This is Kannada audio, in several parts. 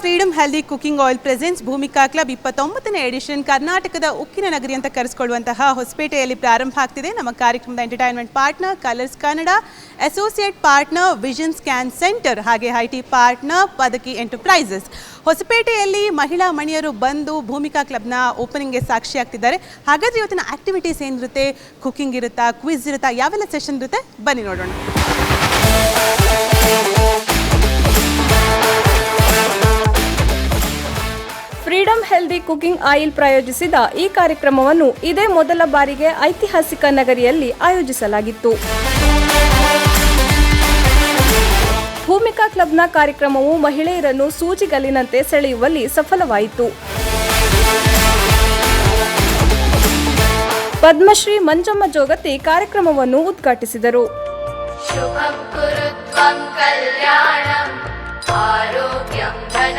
Freedom healthy cooking oil presents Bhoomika club ಇಪ್ಪತ್ತೊಂಬತ್ತನೇ ಎಡಿಷನ್ ಕರ್ನಾಟಕದ ಉಕ್ಕಿನ ನಗರಿ ಅಂತ ಕರೆಸಿಕೊಳ್ಳುವಂತಹ ಹೊಸಪೇಟೆಯಲ್ಲಿ ಪ್ರಾರಂಭ ಆಗ್ತಿದೆ. ನಮ್ಮ ಕಾರ್ಯಕ್ರಮದ entertainment partner Colors Kannada associate partner Vision Scan Centre ಹಾಗೆ ಐಟಿ ಪಾರ್ಟ್ನರ್ ಪದಕಿ ಎಂಟರ್ಪ್ರೈಸಸ್ ಹೊಸಪೇಟೆಯಲ್ಲಿ ಮಹಿಳಾ ಮಣಿಯರು ಬಂದು ಭೂಮಿಕಾ ಕ್ಲಬ್ನ ಓಪನಿಂಗ್ಗೆ ಸಾಕ್ಷಿ ಆಗ್ತಿದ್ದಾರೆ. ಹಾಗಾದ್ರೆ ಇವತ್ತಿನ ಆಕ್ಟಿವಿಟೀಸ್ ಏನಿರುತ್ತೆ ಕುಕಿಂಗ್ ಇರುತ್ತಾ ಕ್ವಿಜ್ ಇರುತ್ತಾ, ಯಾವೆಲ್ಲ ಸೆಷನ್ ಇರುತ್ತೆ? ಬನ್ನಿ ನೋಡೋಣ. ಫ್ರೀಡಂ ಹೆಲ್ದಿ ಕುಕಿಂಗ್ ಆಯಿಲ್ ಪ್ರಾಯೋಜಿಸಿದ ಈ ಕಾರ್ಯಕ್ರಮವನ್ನು ಇದೇ ಮೊದಲ ಬಾರಿಗೆ ಐತಿಹಾಸಿಕ ನಗರಿಯಲ್ಲಿ ಆಯೋಜಿಸಲಾಗಿತ್ತು. ಭೂಮಿಕಾ ಕ್ಲಬ್ನ ಕಾರ್ಯಕ್ರಮವು ಮಹಿಳೆಯರನ್ನು ಸೂಜಿಗಲ್ಲಿನಂತೆ ಸೆಳೆಯುವಲ್ಲಿ ಸಫಲವಾಯಿತು. ಪದ್ಮಶ್ರೀ ಮಂಜಮ್ಮ ಜೋಗತಿ ಕಾರ್ಯಕ್ರಮವನ್ನು ಉದ್ಘಾಟಿಸಿದರು. ಆರೋಗ್ಯಂ ಧನ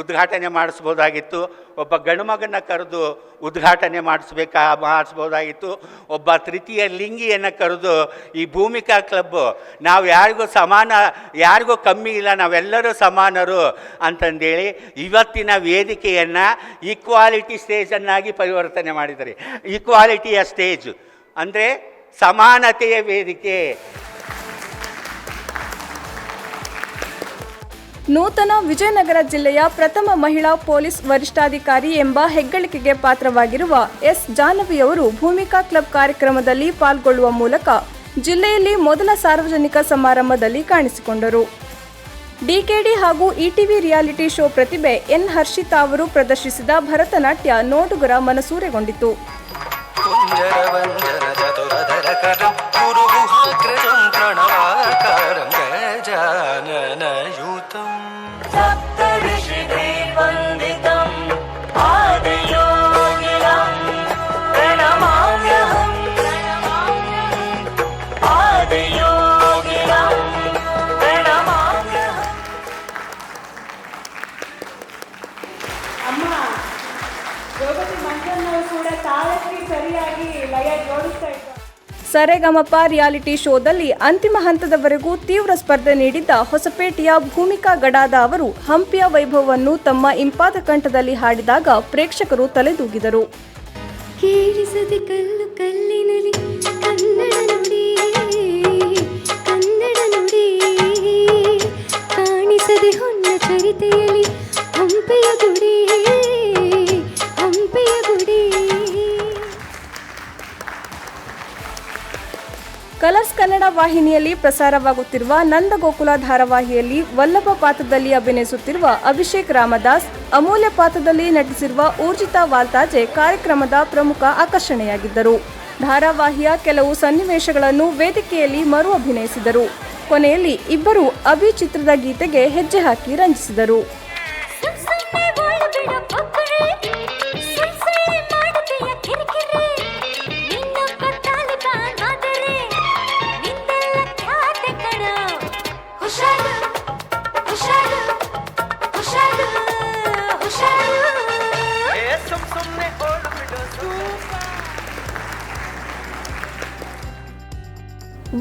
ಉದ್ಘಾಟನೆ ಮಾಡಿಸ್ಬೋದಾಗಿತ್ತು. ಒಬ್ಬ ಗಂಡುಮಗನ ಕರೆದು ಉದ್ಘಾಟನೆ ಮಾಡಿಸ್ಬೇಕಾ ಮಾಡಿಸ್ಬೋದಾಗಿತ್ತು. ಒಬ್ಬ ತೃತೀಯ ಲಿಂಗಿಯನ್ನು ಕರೆದು ಈ ಭೂಮಿಕಾ ಕ್ಲಬ್ಬು ನಾವು ಯಾರಿಗೂ ಸಮಾನ, ಯಾರಿಗೂ ಕಮ್ಮಿ ಇಲ್ಲ, ನಾವೆಲ್ಲರೂ ಸಮಾನರು ಅಂತಂದೇಳಿ ಇವತ್ತಿನ ವೇದಿಕೆಯನ್ನು ಈಕ್ವಾಲಿಟಿ ಸ್ಟೇಜನ್ನಾಗಿ ಪರಿವರ್ತನೆ ಮಾಡಿದ್ದಾರೆ. ಈಕ್ವಾಲಿಟಿಯ ಸ್ಟೇಜ್ ಅಂದರೆ ಸಮಾನತೆಯ ವೇದಿಕೆ. ನೂತನ ವಿಜಯನಗರ ಜಿಲ್ಲೆಯ ಪ್ರಥಮ ಮಹಿಳಾ ಪೊಲೀಸ್ ವರಿಷ್ಠಾಧಿಕಾರಿ ಎಂಬ ಹೆಗ್ಗಳಿಕೆಗೆ ಪಾತ್ರವಾಗಿರುವ ಎಸ್ ಜಾಹ್ನವಿಯವರು ಭೂಮಿಕಾ ಕ್ಲಬ್ ಕಾರ್ಯಕ್ರಮದಲ್ಲಿ ಪಾಲ್ಗೊಳ್ಳುವ ಮೂಲಕ ಜಿಲ್ಲೆಯಲ್ಲಿ ಮೊದಲ ಸಾರ್ವಜನಿಕ ಸಮಾರಂಭದಲ್ಲಿ ಕಾಣಿಸಿಕೊಂಡರು. ಡಿಕೆಡಿ ಹಾಗೂ ಇಟಿವಿ ರಿಯಾಲಿಟಿ ಶೋ ಪ್ರತಿಭೆ ಎನ್ ಹರ್ಷಿತಾ ಅವರು ಪ್ರದರ್ಶಿಸಿದ ಭರತನಾಟ್ಯ ನೋಡುಗರ ಮನಸೂರೆಗೊಂಡಿತು. ಸರೆಗಮಪ ರಿಯಾಲಿಟಿ ಶೋದಲ್ಲಿ ಅಂತಿಮ ಹಂತದವರೆಗೂ ತೀವ್ರ ಸ್ಪರ್ಧೆ ನೀಡಿದ್ದ ಹೊಸಪೇಟೆಯ ಭೂಮಿಕಾ ಗಡಾದ ಅವರು ಹಂಪಿಯ ವೈಭವವನ್ನು ತಮ್ಮ ಇಂಪಾದ ಕಂಠದಲ್ಲಿ ಹಾಡಿದಾಗ ಪ್ರೇಕ್ಷಕರು ತಲೆದೂಗಿದರು. ಕಲ್ಲು ಕಲ್ಲಿನಲಿ ವಾಹಿನಿಯಲ್ಲಿ ಪ್ರಸಾರವಾಗುತ್ತಿರುವ ನಂದಗೋಕುಲ ಧಾರಾವಾಹಿಯಲ್ಲಿ ವಲ್ಲಭ ಪಾತ್ರದಲ್ಲಿ ಅಭಿನಯಿಸುತ್ತಿರುವ ಅಭಿಷೇಕ್ ರಾಮದಾಸ್, ಅಮೂಲ್ಯ ಪಾತ್ರದಲ್ಲಿ ನಟಿಸಿರುವ ಊರ್ಜಿತಾ ವಾಲ್ತಾಜೆ ಕಾರ್ಯಕ್ರಮದ ಪ್ರಮುಖ ಆಕರ್ಷಣೆಯಾಗಿದ್ದರು. ಧಾರಾವಾಹಿಯ ಕೆಲವು ಸನ್ನಿವೇಶಗಳನ್ನು ವೇದಿಕೆಯಲ್ಲಿ ಮರು ಅಭಿನಯಿಸಿದರು. ಕೊನೆಯಲ್ಲಿ ಇಬ್ಬರು ಅಭಿ ಚಿತ್ರದ ಗೀತೆಗೆ ಹೆಜ್ಜೆ ಹಾಕಿ ರಂಜಿಸಿದರು.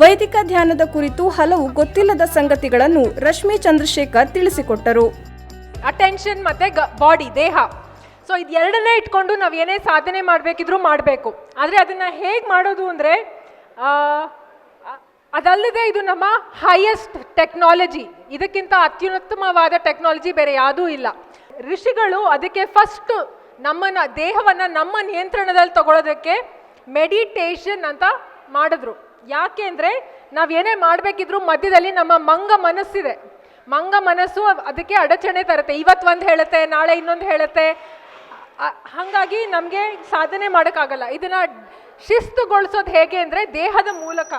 ವೈದಿಕ ಧ್ಯಾನದ ಕುರಿತು ಹಲವು ಗೊತ್ತಿಲ್ಲದ ಸಂಗತಿಗಳನ್ನು ರಶ್ಮಿ ಚಂದ್ರಶೇಖರ್ ತಿಳಿಸಿಕೊಟ್ಟರು. ಅಟೆನ್ಷನ್ ಮತ್ತು ಬಾಡಿ ದೇಹ. ಸೊ ಇದೆರಡನ್ನೇ ಇಟ್ಕೊಂಡು ನಾವು ಏನೇ ಸಾಧನೆ ಮಾಡಬೇಕಿದ್ರೂ ಮಾಡಬೇಕು. ಆದರೆ ಅದನ್ನು ಹೇಗೆ ಮಾಡೋದು ಅಂದರೆ ಅದಲ್ಲದೆ ಇದು ನಮ್ಮ ಹೈಯೆಸ್ಟ್ ಟೆಕ್ನಾಲಜಿ ಇದಕ್ಕಿಂತ ಅತ್ಯುತ್ತಮವಾದ ಟೆಕ್ನಾಲಜಿ ಬೇರೆ ಯಾವುದೂ ಇಲ್ಲ. ಋಷಿಗಳು ಅದಕ್ಕೆ ಫಸ್ಟ್ ನಮ್ಮನ್ನು, ದೇಹವನ್ನು ನಮ್ಮ ನಿಯಂತ್ರಣದಲ್ಲಿ ತಗೊಳ್ಳೋದಕ್ಕೆ ಮೆಡಿಟೇಷನ್ ಅಂತ ಮಾಡಿದ್ರು. ಯಾಕೆ ಅಂದರೆ ನಾವು ಏನೇ ಮಾಡಬೇಕಿದ್ರೂ ಮಧ್ಯದಲ್ಲಿ ನಮ್ಮ ಮಂಗ ಮನಸ್ಸಿದೆ. ಮಂಗ ಮನಸ್ಸು ಅದಕ್ಕೆ ಅಡಚಣೆ ತರುತ್ತೆ. ಇವತ್ತು ಒಂದು ಹೇಳುತ್ತೆ, ನಾಳೆ ಇನ್ನೊಂದು ಹೇಳುತ್ತೆ. ಹಾಗಾಗಿ ನಮಗೆ ಸಾಧನೆ ಮಾಡೋಕ್ಕಾಗಲ್ಲ. ಇದನ್ನು ಶಿಸ್ತುಗೊಳಿಸೋದು ಹೇಗೆ ಅಂದರೆ ದೇಹದ ಮೂಲಕ.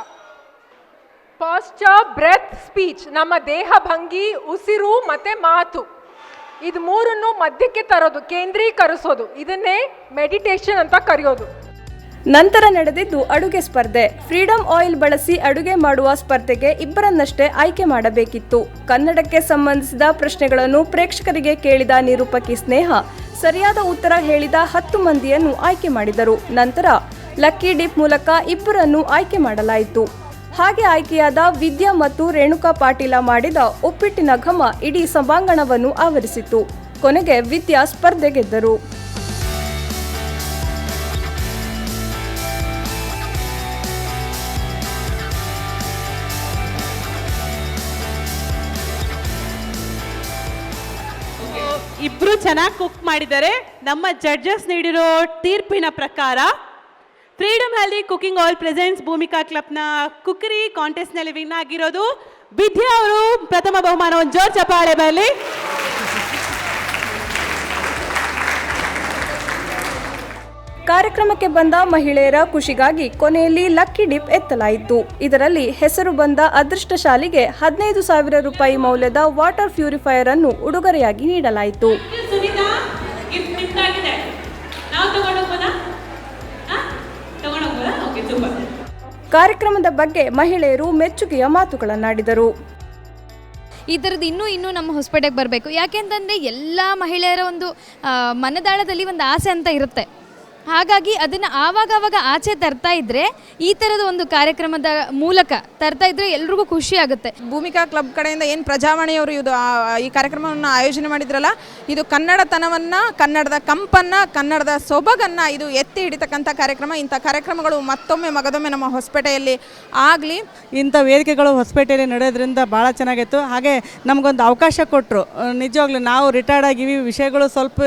ಪಾಶ್ಚರ್ ಬ್ರೆತ್ ಸ್ಪೀಚ್ ನಮ್ಮ ದೇಹ ಭಂಗಿ, ಉಸಿರು ಮತ್ತು ಮಾತು. ಇದು ಮೂರನ್ನು ಮಧ್ಯಕ್ಕೆ ತರೋದು, ಕೇಂದ್ರೀಕರಿಸೋದು. ಇದನ್ನೇ ಮೆಡಿಟೇಷನ್ ಅಂತ ಕರೆಯೋದು. ನಂತರ ನಡೆದಿದ್ದು ಅಡುಗೆ ಸ್ಪರ್ಧೆ. ಫ್ರೀಡಮ್ ಆಯಿಲ್ ಬಳಸಿ ಅಡುಗೆ ಮಾಡುವ ಸ್ಪರ್ಧೆಗೆ ಇಬ್ಬರನ್ನಷ್ಟೇ ಆಯ್ಕೆ ಮಾಡಬೇಕಿತ್ತು. ಕನ್ನಡಕ್ಕೆ ಸಂಬಂಧಿಸಿದ ಪ್ರಶ್ನೆಗಳನ್ನು ಪ್ರೇಕ್ಷಕರಿಗೆ ಕೇಳಿದ ನಿರೂಪಕಿ ಸ್ನೇಹ, ಸರಿಯಾದ ಉತ್ತರ ಹೇಳಿದ ಹತ್ತು ಮಂದಿಯನ್ನು ಆಯ್ಕೆ ಮಾಡಿದರು. ನಂತರ ಲಕ್ಕಿ ಡಿಪ್ ಮೂಲಕ ಇಬ್ಬರನ್ನು ಆಯ್ಕೆ ಮಾಡಲಾಯಿತು. ಹಾಗೆ ಆಯ್ಕೆಯಾದ ವಿದ್ಯಾ ಮತ್ತು ರೇಣುಕಾ ಪಾಟೀಲ ಮಾಡಿದ ಉಪ್ಪಿಟ್ಟಿನ ಘಮ ಇಡೀ ಸಭಾಂಗಣವನ್ನು ಆವರಿಸಿತು. ಕೊನೆಗೆ ವಿದ್ಯಾ ಸ್ಪರ್ಧೆ ಗೆದ್ದರು. ಇಬ್ರು ಚೆನ್ನಾಗಿ ಕುಕ್ ಮಾಡಿದ್ದಾರೆ. ನಮ್ಮ ಜಡ್ಜಸ್ ನೀಡಿರೋ ತೀರ್ಪಿನ ಪ್ರಕಾರ ಫ್ರೀಡಮ್ ಅಲ್ಲಿ ಕುಕಿಂಗ್ ಆಲ್ ಪ್ರೆಸೆಂಟ್ಸ್ ಭೂಮಿಕಾ ಕ್ಲಬ್ನ ಕುಕ್ಕರಿ ಕಾಂಟೆಸ್ಟ್ನಲ್ಲಿ ವಿನ್ ಆಗಿರೋದು. ವಿದ್ಯಾ ಅವರು ಪ್ರಥಮ ಬಹುಮಾನ ಒಂದು ಜೋರ್ ಚಪ್ಪಾಳೆ ಬರಲಿ. ಕಾರ್ಯಕ್ರಮಕ್ಕೆ ಬಂದ ಮಹಿಳೆಯರ ಖುಷಿಗಾಗಿ ಕೊನೆಯಲ್ಲಿ ಲಕ್ಕಿ ಡಿಪ್ ಎತ್ತಲಾಯಿತು. ಇದರಲ್ಲಿ ಹೆಸರು ಬಂದ ಅದೃಷ್ಟಶಾಲಿಗೆ ಹದಿನೈದು ಸಾವಿರ ರೂಪಾಯಿ ಮೌಲ್ಯದ ವಾಟರ್ ಪ್ಯೂರಿಫೈಯರ್ ಅನ್ನು ಉಡುಗೊರೆಯಾಗಿ ನೀಡಲಾಯಿತು. ಕಾರ್ಯಕ್ರಮದ ಬಗ್ಗೆ ಮಹಿಳೆಯರು ಮೆಚ್ಚುಗೆಯ ಮಾತುಗಳನ್ನಾಡಿದರು. ಈ ಥರದ್ದು ಇನ್ನೂ ಇನ್ನೂ ನಮ್ಮ ಹೊಸಪೇಟೆಗೆ ಬರಬೇಕು. ಯಾಕೆಂತಂದರೆ ಎಲ್ಲ ಮಹಿಳೆಯರ ಒಂದು ಮನದಾಳದಲ್ಲಿ ಒಂದು ಆಸೆ ಅಂತ ಇರುತ್ತೆ. ಹಾಗಾಗಿ ಅದನ್ನು ಆವಾಗ ಆವಾಗ ಆಚೆ ತರ್ತಾ ಇದ್ರೆ ಈ ಥರದ ಒಂದು ಕಾರ್ಯಕ್ರಮದ ಮೂಲಕ ತರ್ತಾ ಇದ್ರೆ ಎಲ್ರಿಗೂ ಖುಷಿ ಆಗುತ್ತೆ. ಭೂಮಿಕಾ ಕ್ಲಬ್ ಕಡೆಯಿಂದ ಏನು ಪ್ರಜಾವಾಣಿಯವರು ಇದು ಈ ಕಾರ್ಯಕ್ರಮವನ್ನು ಆಯೋಜನೆ ಮಾಡಿದ್ರಲ್ಲ ಇದು ಕನ್ನಡತನವನ್ನು ಕನ್ನಡದ ಕಂಪನ್ನು ಕನ್ನಡದ ಸೊಬಗನ್ನು ಇದು ಎತ್ತಿ ಹಿಡಿತಕ್ಕಂಥ ಕಾರ್ಯಕ್ರಮ. ಇಂಥ ಕಾರ್ಯಕ್ರಮಗಳು ಮತ್ತೊಮ್ಮೆ ಮಗದೊಮ್ಮೆ ನಮ್ಮ ಹೊಸಪೇಟೆಯಲ್ಲಿ ಆಗಲಿ. ಇಂಥ ವೇದಿಕೆಗಳು ಹೊಸಪೇಟೆಯಲ್ಲಿ ನಡೆಯೋದ್ರಿಂದ ಭಾಳ ಚೆನ್ನಾಗಿತ್ತು. ಹಾಗೆ ನಮಗೊಂದು ಅವಕಾಶ ಕೊಟ್ಟರು ನಿಜವಾಗ್ಲೂ ನಾವು ರಿಟೈರ್ಡ್ ಆಗಿವಿ ವಿಷಯಗಳು ಸ್ವಲ್ಪ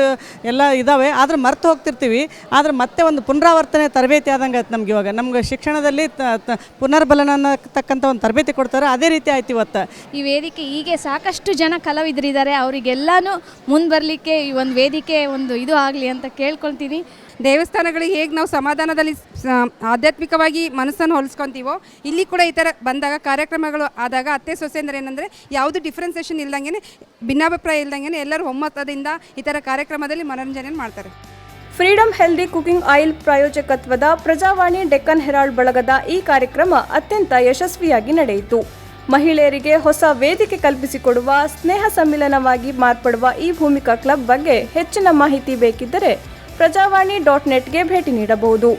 ಎಲ್ಲ ಇದ್ದಾವೆ ಆದ್ರೆ ಮರ್ತು ಹೋಗ್ತಿರ್ತೀವಿ. ಆದ್ರೆ ಮತ್ತೆ ಒಂದು ಪುನರಾವರ್ತನೆ ತರಬೇತಿ ಆದಂಗೆ ಆಯ್ತು ನಮ್ಗೆ ಇವಾಗ. ನಮ್ಗೆ ಶಿಕ್ಷಣದಲ್ಲಿ ತ- ತ- ಪುನರ್ಬಲನ ಅನ್ನತಕ್ಕಂಥ ಒಂದು ತರಬೇತಿ ಕೊಡ್ತಾರೆ. ಅದೇ ರೀತಿ ಆಯ್ತು ಇವತ್ತು. ಈ ವೇದಿಕೆ ಹೀಗೆ ಸಾಕಷ್ಟು ಜನ ಕಲಾವಿದರಿದ್ದಾರೆ. ಅವರಿಗೆಲ್ಲಾನು ಮುಂದೆ ಬರಲಿಕ್ಕೆ ಈ ಒಂದು ವೇದಿಕೆ ಒಂದು ಇದು ಆಗಲಿ ಅಂತ ಕೇಳ್ಕೊಳ್ತೀನಿ. ದೇವಸ್ಥಾನಗಳಿಗೆ ಹೇಗೆ ನಾವು ಸಮಾಧಾನದಲ್ಲಿ ಆಧ್ಯಾತ್ಮಿಕವಾಗಿ ಮನಸ್ಸನ್ನು ಹೊಲಿಸ್ಕೊತೀವೋ ಇಲ್ಲಿ ಕೂಡ ಈ ಥರ ಬಂದಾಗ ಕಾರ್ಯಕ್ರಮಗಳು ಆದಾಗ ಅತ್ತೆ ಸೊಸೆ ಅಂದರೆ ಏನಂದರೆ ಯಾವುದು ಡಿಫ್ರೆನ್ಸೇಷನ್ ಇಲ್ದಂಗೆ ಭಿನ್ನಾಭಿಪ್ರಾಯ ಇಲ್ದಂಗೆ ಎಲ್ಲರೂ ಒಮ್ಮತದಿಂದ ಈ ಥರ ಕಾರ್ಯಕ್ರಮದಲ್ಲಿ ಮನೋರಂಜನೆ ಮಾಡ್ತಾರೆ. ಫ್ರೀಡಮ್ ಹೆಲ್ದಿ ಕುಕಿಂಗ್ ಆಯಿಲ್ ಪ್ರಾಯೋಜಕತ್ವದ ಪ್ರಜಾವಾಣಿ ಡೆಕ್ಕನ್ ಹೆರಾಲ್ಡ್ ಬಳಗದ ಈ ಕಾರ್ಯಕ್ರಮ ಅತ್ಯಂತ ಯಶಸ್ವಿಯಾಗಿ ನಡೆಯಿತು. ಮಹಿಳೆಯರಿಗೆ ಹೊಸ ವೇದಿಕೆ ಕಲ್ಪಿಸಿಕೊಡುವ, ಸ್ನೇಹ ಸಮ್ಮಿಲನವಾಗಿ ಮಾರ್ಪಡುವ ಈ ಭೂಮಿಕಾ ಕ್ಲಬ್ ಬಗ್ಗೆ ಹೆಚ್ಚಿನ ಮಾಹಿತಿ ಬೇಕಿದ್ದರೆ ಪ್ರಜಾವಾಣಿ ಡಾಟ್ ನೆಟ್ಗೆ ಭೇಟಿ ನೀಡಬಹುದು.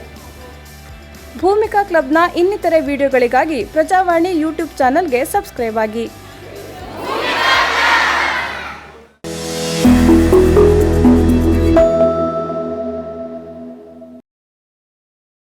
ಭೂಮಿಕಾ ಕ್ಲಬ್ನ ಇನ್ನಿತರೆ ವಿಡಿಯೋಗಳಿಗಾಗಿ ಪ್ರಜಾವಾಣಿ ಯೂಟ್ಯೂಬ್ ಚಾನಲ್ಗೆ ಸಬ್ಸ್ಕ್ರೈಬ್ ಆಗಿ.